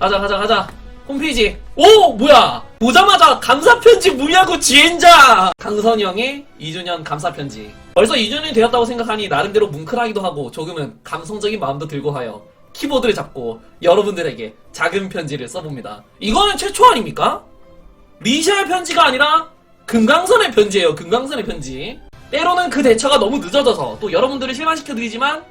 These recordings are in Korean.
가자 가자 가자. 홈페이지. 오 뭐야? 보자마자 감사편지 무야구 지엔자! 강선이 형의 2주년 감사편지. 벌써 2주년이 되었다고 생각하니 나름대로 뭉클하기도 하고 조금은 감성적인 마음도 들고 하여 키보드를 잡고 여러분들에게 작은 편지를 써봅니다. 이거는 최초 아닙니까? 리샤의 편지가 아니라 금강선의 편지예요 금강선의 편지. 때로는 그 대처가 너무 늦어져서 또 여러분들을 실망시켜드리지만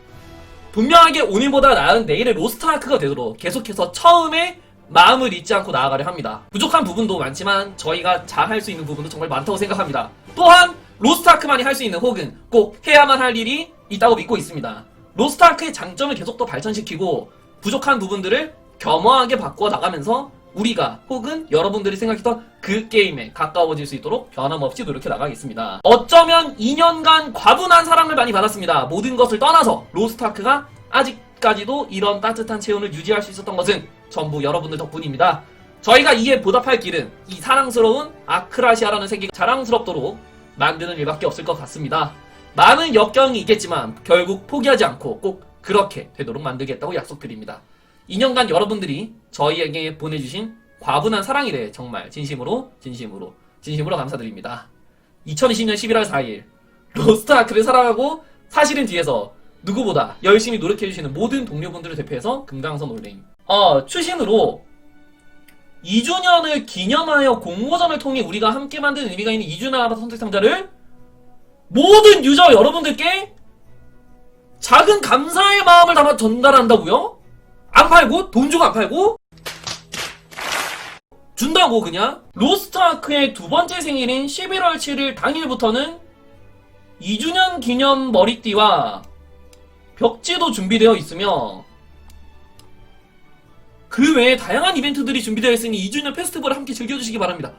분명하게 오늘보다 나은 내일의 로스트아크가 되도록 계속해서 처음에 마음을 잊지 않고 나아가려 합니다. 부족한 부분도 많지만 저희가 잘 할 수 있는 부분도 정말 많다고 생각합니다. 또한 로스트아크만이 할 수 있는 혹은 꼭 해야만 할 일이 있다고 믿고 있습니다. 로스트아크의 장점을 계속 더 발전시키고 부족한 부분들을 겸허하게 바꾸어 나가면서 우리가 혹은 여러분들이 생각했던 그 게임에 가까워질 수 있도록 변함없이 노력해 나가겠습니다. 어쩌면 2년간 과분한 사랑을 많이 받았습니다. 모든 것을 떠나서 로스트아크가 아직까지도 이런 따뜻한 체온을 유지할 수 있었던 것은 전부 여러분들 덕분입니다. 저희가 이에 보답할 길은 이 사랑스러운 아크라시아라는 세계가 자랑스럽도록 만드는 일밖에 없을 것 같습니다. 많은 역경이 있겠지만 결국 포기하지 않고 꼭 그렇게 되도록 만들겠다고 약속드립니다. 2년간 여러분들이 저희에게 보내주신 과분한 사랑에 대해 정말 진심으로 진심으로 진심으로 감사드립니다. 2020년 11월 4일 로스트 아크를 사랑하고 사실은 뒤에서 누구보다 열심히 노력해주시는 모든 동료분들을 대표해서 금강선 올레임 어, 추신으로 2주년을 기념하여 공모전을 통해 우리가 함께 만든 의미가 있는 2주년 아바타 선택 상자를 모든 유저 여러분들께 작은 감사의 마음을 담아 전달한다고요? 안 팔고? 돈 주고 안 팔고? 준다고 그냥? 로스트아크의 두 번째 생일인 11월 7일 당일부터는 2주년 기념 머리띠와 벽지도 준비되어 있으며 그 외에 다양한 이벤트들이 준비되어 있으니 2주년 페스티벌을 함께 즐겨주시기 바랍니다.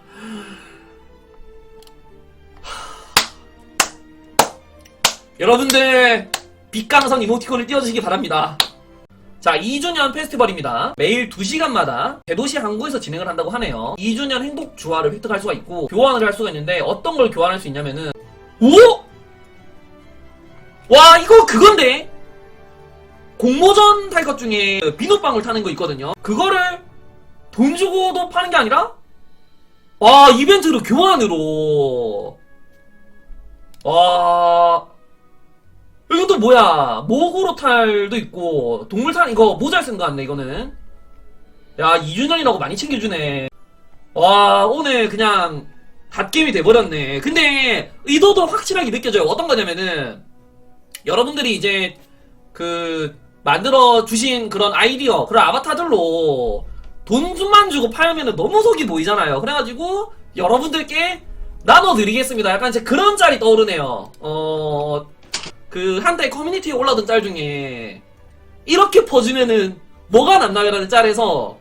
여러분들 빛강성 이모티콘을 띄워주시기 바랍니다. 자, 2주년 페스티벌입니다. 매일 2시간마다 대도시 항구에서 진행을 한다고 하네요. 2주년 행복 주화를 획득할 수가 있고 교환을 할 수가 있는데 어떤 걸 교환할 수 있냐면은 오! 와, 이거 그건데. 공모전 탈 것 중에 비눗방울 타는 거 있거든요. 그거를 돈 주고도 파는 게 아니라 와, 이벤트로 교환으로 와, 뭐야? 목으로 탈도 있고 동물탈 이거 모자 쓴거 같네 이거는. 야 2주년이라고 많이 챙겨주네. 와 오늘 그냥 갓게임이 돼버렸네. 근데 의도도 확실하게 느껴져요. 어떤 거냐면은 여러분들이 이제 그 만들어 주신 그런 아이디어 그런 아바타들로 돈만 주고 팔면은 너무 속이 보이잖아요. 그래가지고 여러분들께 나눠드리겠습니다. 약간 제 그런 짤이 떠오르네요. 어. 그 한때 커뮤니티에 올라오던 짤 중에 이렇게 퍼주면은 뭐가 남나요라는 짤에서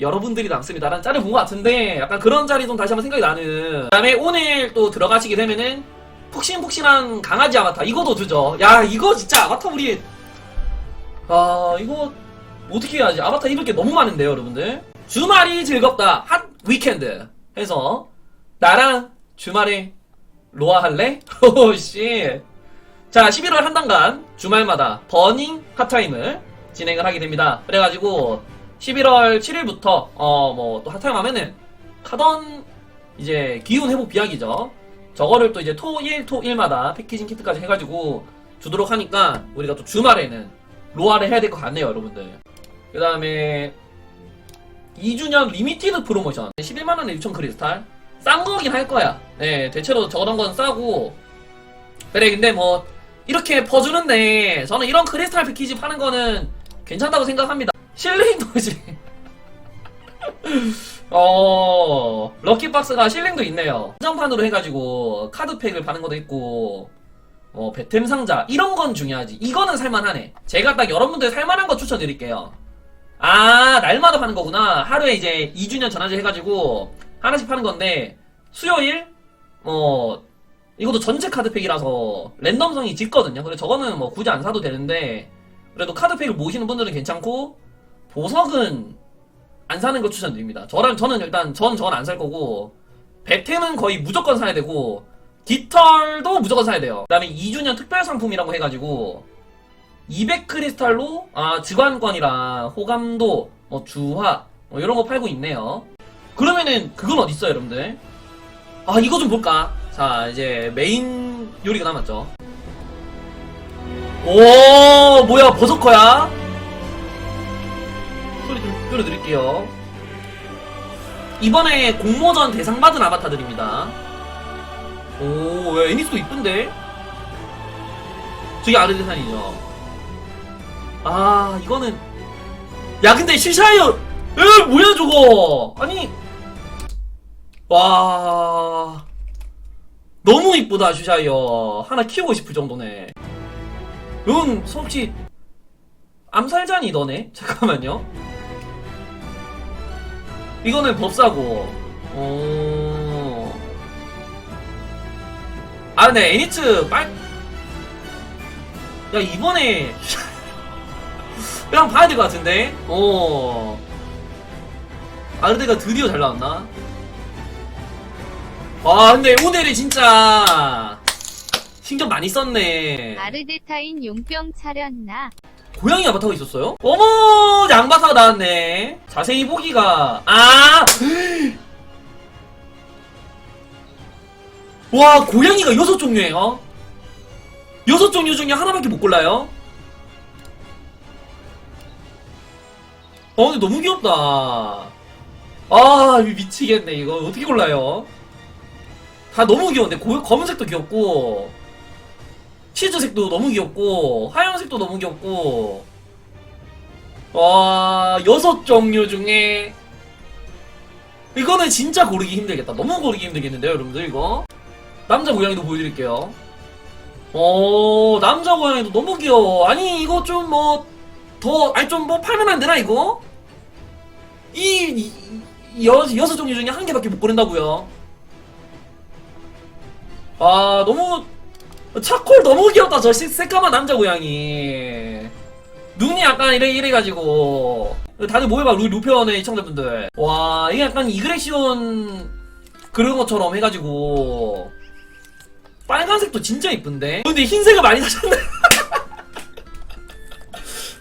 여러분들이 남습니다라는 짤을 본 것 같은데 약간 그런 짤이 좀 다시 한번 생각이 나는. 그 다음에 오늘 또 들어가시게 되면은 푹신푹신한 강아지 아바타. 이거도 주죠. 야 이거 진짜 아바타 우리 아 이거 어떻게 해야지? 아바타 입을 게 너무 많은데요 여러분들. 주말이 즐겁다. 핫 위켄드 해서 나랑 주말에 로아 할래? 오씨 자, 11월 한 달간 주말마다 버닝 핫타임을 진행을 하게 됩니다. 그래가지고 11월 7일부터 어 뭐 또 핫타임 하면은 카던 이제 기운 회복 비약이죠. 저거를 또 이제 토일 토일마다 패키징 키트까지 해가지고 주도록 하니까 우리가 또 주말에는 로아를 해야 될 것 같네요, 여러분들. 그 다음에 2주년 리미티드 프로모션 11만원에 6천 크리스탈 싼 거긴 할 거야. 네, 대체로 저런 건 싸고 그래 근데 뭐 이렇게 퍼주는데 저는 이런 크리스탈 패키지 파는 거는 괜찮다고 생각합니다. 실링 도지. 어 럭키박스가 실링도 있네요. 한정판으로 해가지고 카드팩을 파는 것도 있고 뭐 배템 상자 이런 건 중요하지. 이거는 살만하네. 제가 딱 여러분들 살만한 거 추천드릴게요. 아 날마다 파는 거구나. 하루에 이제 2주년 전화제 해가지고 하나씩 파는 건데 수요일 어 이것도 전체 카드팩이라서 랜덤성이 짙거든요. 그래서 저거는 뭐 굳이 안 사도 되는데 그래도 카드팩을 모시는 분들은 괜찮고 보석은 안 사는 거 추천드립니다. 저랑 저는 일단 전 저건 안 살 거고 배템은 거의 무조건 사야 되고 깃털도 무조건 사야 돼요. 그다음에 2주년 특별 상품이라고 해가지고 200 크리스탈로 아 직관권이랑 호감도 뭐 주화 어, 이런 거 팔고 있네요. 그러면은 그건 어디 있어요, 여러분들? 아 이거 좀 볼까? 자 이제 메인 요리가 남았죠. 오 뭐야 버서커야? 소리 좀 줄여드릴게요. 이번에 공모전 대상 받은 아바타들입니다. 오, 야, 애니스도 이쁜데? 저게 아르데산이죠. 아, 이거는. 야, 근데 시샤이어! 에, 뭐야, 저거! 아니. 와. 너무 이쁘다, 슈샤이어. 하나 키우고 싶을 정도네. 응, 혹시. 암살자니 너네? 잠깐만요. 이거는 법사고. 오. 아, 근데 애니츠 빨. 야, 이번에. 그냥 봐야 될 것 같은데? 어. 아르데가 드디어 잘 나왔나? 와, 근데 오늘이 진짜. 신경 많이 썼네. 아르데타인 용병 차렸나? 고양이 아바타가 있었어요? 어머 양바타가 나왔네 자세히 보기가 아! 와 고양이가 여섯 종류예요 여섯 종류 중에 하나밖에 못 골라요 어 근데 너무 귀엽다 아 미치겠네 이거 어떻게 골라요 다 너무 귀여운데? 고, 검은색도 귀엽고 치즈색도 너무 귀엽고 하얀색도 너무 귀엽고. 와 여섯 종류 중에 이거는 진짜 고르기 힘들겠다. 너무 고르기 힘들겠는데요 여러분들 이거? 남자 고양이도 보여드릴게요. 어 남자 고양이도 너무 귀여워. 아니 이거 좀 뭐 더 아니 좀 뭐 팔면 안 되나 이거? 이, 이, 이 여, 여섯 종류 중에 한 개밖에 못 고른다고요 아 너무 차콜 너무 귀엽다. 저 시- 새까만 남자 고양이. 눈이 약간 이래 이래가지고. 다들 모여봐 루, 루페언의 시청자분들. 와 이게 약간 이그레시온 그런 것처럼 해가지고. 빨간색도 진짜 이쁜데? 근데 흰색을 많이 사셨네.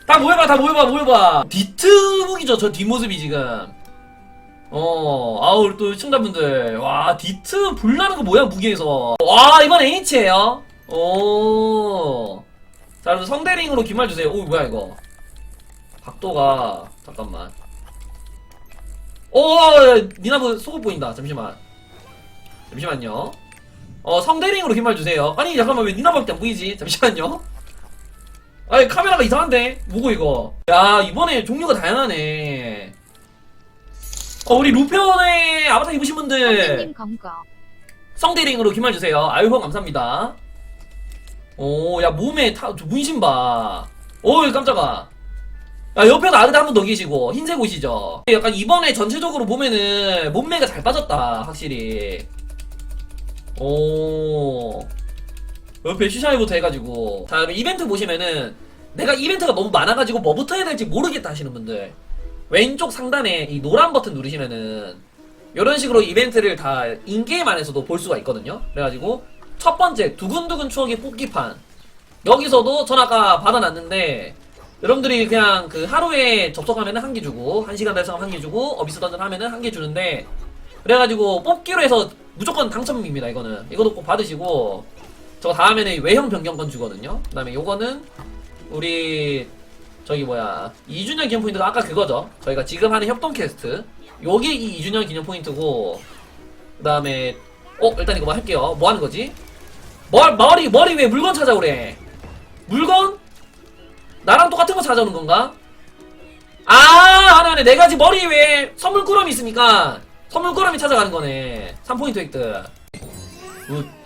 다 모여봐 다 모여봐 모여봐. 무기죠 저 뒷모습이 지금 어, 아우, 또 시청자분들. 와, 디트 불나는 거 뭐야, 무기에서. 와, 이번 H예요 오. 자, 여러분 성대링으로 기말 주세요. 오, 뭐야, 이거. 각도가, 잠깐만. 오, 니나브 속옷 보인다. 잠시만. 잠시만요. 어, 성대링으로 기말 주세요. 아니, 잠깐만, 왜 니나밖에 안 보이지? 잠시만요. 아니, 카메라가 이상한데? 뭐고, 이거? 야, 이번에 종류가 다양하네. 어, 우리 루페온의 아바타 입으신 분들 선생님 검거. 성대링으로 기말 주세요. 아유 형 감사합니다. 오, 야 몸에 타, 저 문신 봐. 오, 깜짝아. 야 옆에도 아르데 한분 더 계시고 흰색 옷이죠. 약간 이번에 전체적으로 보면은 몸매가 잘 빠졌다, 확실히. 오. 옆에 슈샤이부터 해가지고. 자, 그럼 이벤트 보시면은 내가 이벤트가 너무 많아가지고 뭐부터 해야 될지 모르겠다 하시는 분들. 왼쪽 상단에 이 노란 버튼 누르시면은 이런 식으로 이벤트를 다 인게임 안에서도 볼 수가 있거든요. 그래가지고 첫 번째 두근두근 추억의 뽑기판 여기서도 전 아까 받아놨는데 여러분들이 그냥 그 하루에 접속하면은 한 개 주고 한 시간 달성하면 한개 주고 어비스 던전 하면은 한 개 주는데 그래가지고 뽑기로 해서 무조건 당첨입니다. 이거는 이것도 꼭 받으시고 저 다음에는 외형 변경권 주거든요. 그 다음에 요거는 우리 저기 뭐야 2주년 기념 포인트가 아까 그거죠. 저희가 지금 하는 협동 퀘스트. 요게 이 2주년 기념 포인트고 그 다음에 어 일단 이거 뭐 할게요. 뭐 하는 거지? 뭘 머리 머리 왜 물건 찾아오래? 물건? 나랑 똑같은 거 찾아오는 건가? 아 하네 하네 네 가지 머리 위에 선물 꾸러미 있으니까 선물 꾸러미 찾아가는 거네. 3포인트 획득. 굿.